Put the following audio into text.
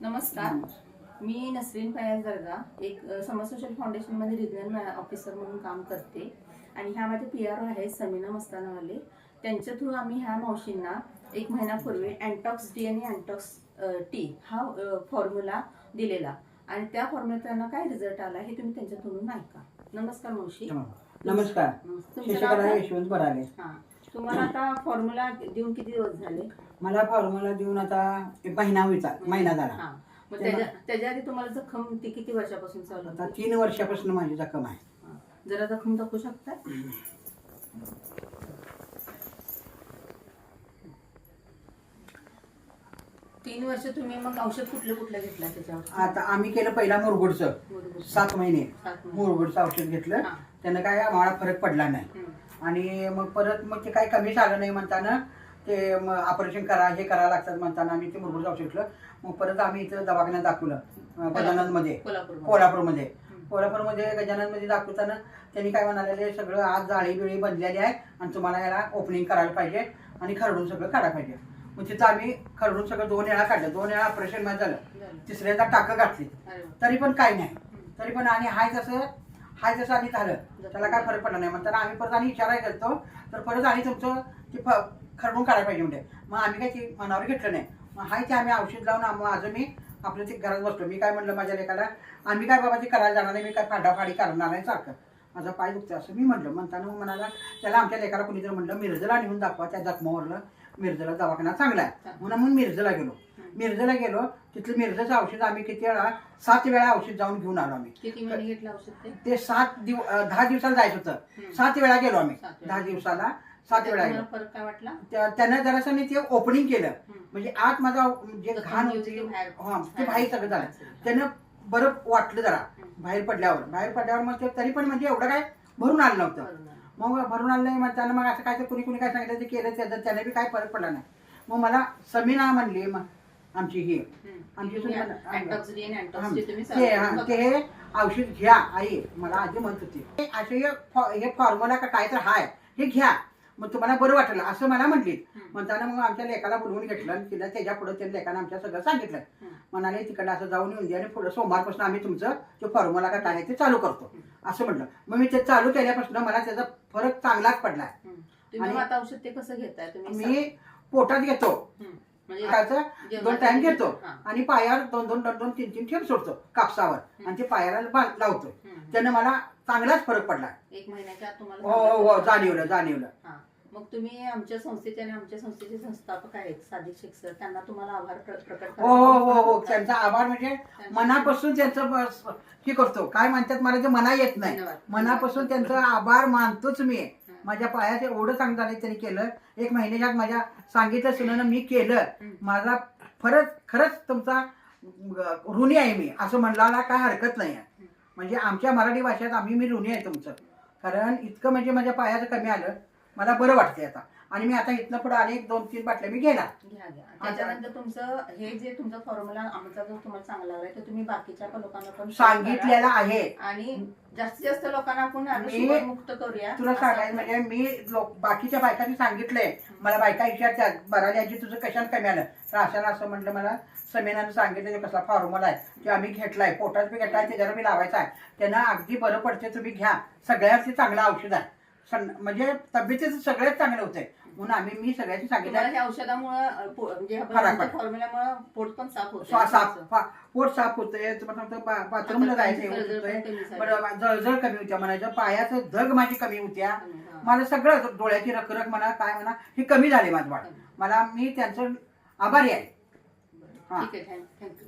नमस्कार. मी नसरीन फयाज दर्गा एक समाज सोशल फाउंडेशनमध्ये रिजनल ऑफिसर म्हणून काम करते. आणि ह्या माझे पी आर ओ आहेत समीना मस्तानावाले. त्यांच्या थ्रू आम्ही ह्या मावशींना एक महिन्यापूर्वी अँटॉक्स डी आणि अँटॉक्स टी हा फॉर्म्युला दिलेला. आणि त्या फॉर्म्युला त्यांना काय रिझल्ट आला हे तुम्ही त्यांच्याकडून ऐका. नमस्कार मावशी. नमस्कार? यशवंत बराले हा. तुम्हाला आता फॉर्म्युला देऊन किती दिवस झाले? मला फॉर्म्युला देऊन आता एक महिना होईचा महिना झाला. हा. मग त्याच्या त्याच्या आधी तुम्हाला जखम ती किती वर्षापासून चालू आता होती तीन वर्षापासून माझी जखम आहे. हा. जरा जखम दाखवू शकता? तीन वर्ष तुम्ही मग औषध कुठलं कुठलं घेतलं त्याच्यावर? आता आम्ही केलं पहिला मुरगुडचं. बरोबर. सात महिने. सात महिने. मुरगुडचं औषध घेतलं. हा. त्यानं काय आम्हाला फरक पडला नाही. हम्म. आणि मग परत मग ते काही कमी झालं नाही म्हणताना ते ऑपरेशन करा हे करावं लागतात म्हणताना आम्ही ते मुरगुडचं औषध घेतलं मग परत आम्ही इथं दवाखान्यात दाखवलं गजाननमध्ये कोल्हापूर कोल्हापूरमध्ये. कोल्हापूरमध्ये. गजाननमध्ये दाखवताना त्यांनी काय म्हणाले सगळं आज जाळी बिळी बनलेली आहे आणि तुम्हाला याला ओपनिंग करायला पाहिजे आणि खरडून सगळं काढायला पाहिजे. मग तिथं आम्ही खरडून सगळं दोन वेळा काढलं. दोन वेळा ऑपरेशनमध्ये झालं. तिसऱ्यांदा टाकं घातली. तरी पण काही नाही. तरी पण आणि हाय तसं हाय जसं आम्ही झालं. त्याला काय फरक पडला नाही. म्हणताना आम्ही परत आणि विचारायला करतो. तर परत आणि तुमचं ते फ- खरडून काढायला पाहिजे म्हणजे मग आम्ही काय ते मनावर घेतलं नाही. मग हाय ते आम्ही औषध लावून आम- माझं मी आपलं ते घरात बसलो. मी काय म्हणलं माझ्या लेखाला आम्ही काय बाबा ते करायला जाणार नाही. मी काय फाडाफाडी करणार नाही सारखं. माझा पाय दुखते असं मी म्हणलं. म्हणताना मग म्हणाला त्याला आमच्या लेखाला कुणीतरी म्हणलं मिरजला नेऊन दाखवा. त्या जखमावरलं. मिरजला दवाखाना चांगला आहे. म्हणून मग मिरजला गेलो. मिरजला गेलो तिथलं मिरजेचं औषध आम्ही किती वेळा सात वेळा औषध जाऊन घेऊन आलो आम्ही. ते? सात दिव अं, दहा दिवसाला जायचं होतं. सात वेळा गेलो आम्ही. दहा दिवसाला सात वेळा गेलो. त्यानं जरासं मी ते ओपनिंग केलं. म्हणजे आत माझा जे घाण होती हा ते बाहेर सगळं झालं. त्यानं बरं वाटलं जरा. बाहेर पडल्यावर. बाहेर पडल्यावर मग ते तरी पण म्हणजे एवढं काय भरून आलं नव्हतं. मग भरून आलं नाही म्हणताना मग असं काय ते कुणी कुणी काय सांगितलं ते केलं त्याचं त्याने बी काय फरक पडला नाही. मग मला समीना म्हणली मग आमची ही. आमची हा, ते हा, ते हे औषध घ्या आई मला आधी म्हणत होती. हे असे हे फॉ- हे फॉर्म्युला का काय तर हाय हे घ्या. मग तुम्हाला बरं वाटलं असं मला म्हटली. म्हणताना मग आमच्या लेखाला बोलवून घेतलं आणि तिला त्याच्या पुढे त्या लेखानं आमच्या सगळं सांगितलं. म्हणाले तिकडे असं जाऊन येऊन द्या आणि पुढे सोमवारपासून आम्ही तुमचं ते फॉर्म्युला का काय आहे ते चालू करतो असं म्हटलं मग मी ते चालू केल्यापासून मला त्याचा फरक चांगलाच. तुम्ही आणि- आता औषध ते कसं घेताय मी पोटात घेतो. म्हणजे दोन टाइम आधी- घेतो. आणि पायावर दोन दोन दोन दोन तीन तीन ठेप सोडतो कापसावर. आणि ते पायाला लावतो. त्यानं मला चांगलाच फरक पडला. एक महिन्याच्या तुम्हाला हो हो हो जाणीवलं जाणीवलं. हा. मग तुम्ही आमच्या संस्थेचे आणि आमच्या संस्थेचे संस्थापक आहेत शेख सर. त्यांना तुम्हाला आभार प्र- प्रकट हो हो हो हो. त्यांचा आभार म्हणजे मनापासून त्यांचं हे करतो. काय म्हणतात मला ते मना येत नाही. मनापासून त्यांचा आभार मानतोच मी. माझ्या पायात एवढं चांगलं झालं त्यांनी केलं. एक महिन्याच्यात माझ्या सांगितलं सुनानं मी केलं. माझा खरंच खरंच तुमचा ऋणी आहे मी. असं म्हणला काय हरकत नाही. आहे म्हणजे आमच्या मराठी भाषेत आम्ही मी ऋणी आहे तुमचं. कारण इतकं म्हणजे माझ्या पायाचं कमी आलं. मला बरं वाटते आता. आणि मी आता इथनं पुढे अनेक दोन तीन बाटल्या मी घेणार. घ्या घ्या. त्याच्यानंतर तुमचं हे जे तुमचा फॉर्म्युला आमचा जो तुम्हाला चांगला लागलाय तो तुम्ही बाकीच्या पण लोकांना पण share सांगितलेलं आहे. आणि जास्तीत जास्त लोकांना आपण मी- शुगर मुक्त करूया. तुला असं सांगायचं आपण- म्हणजे मी लोक बाकीच्या बायकांनी सांगितलंय. मला बायका विचारतात बराली आजी तुझं कशाने कमी आलं? तर अशानं असं म्हटलं मला समेनानं सांगितलं ते कसला फॉर्म्युला आहे. ते आम्ही घेतलाय पोटात बी घेतलाय त्याच्यावर मी लावायचा आहे. त्यांना अगदी बरं पडते तुम्ही घ्या. सगळ्यात ते चांगलं औषध आहे. म्हणजे तब्येतीचं सगळ्यात चांगलं होतंय म्हणून आम्ही मी सगळ्याची सांगितलं. औषधामुळे म्हणजे फरक पडतो. फॉर्म्युल्यामुळे पोट पण साफ होतं श्वास साफ पोट साफ होतंय. तुम्हाला सांगतो बा- बाथरूमला जायचं होत जळजळ होतंय. कमी झाली. बरं जळजळ कमी होत्या म्हणायचं. पायाचं धग माझी कमी होत्या. मला सगळं डोळ्याची रखरख म्हणा काय म्हणा हे कमी झाले माझं बाळ मला मी त्यांचं आभारी आहे. हा. ठीक आहे थँक्यू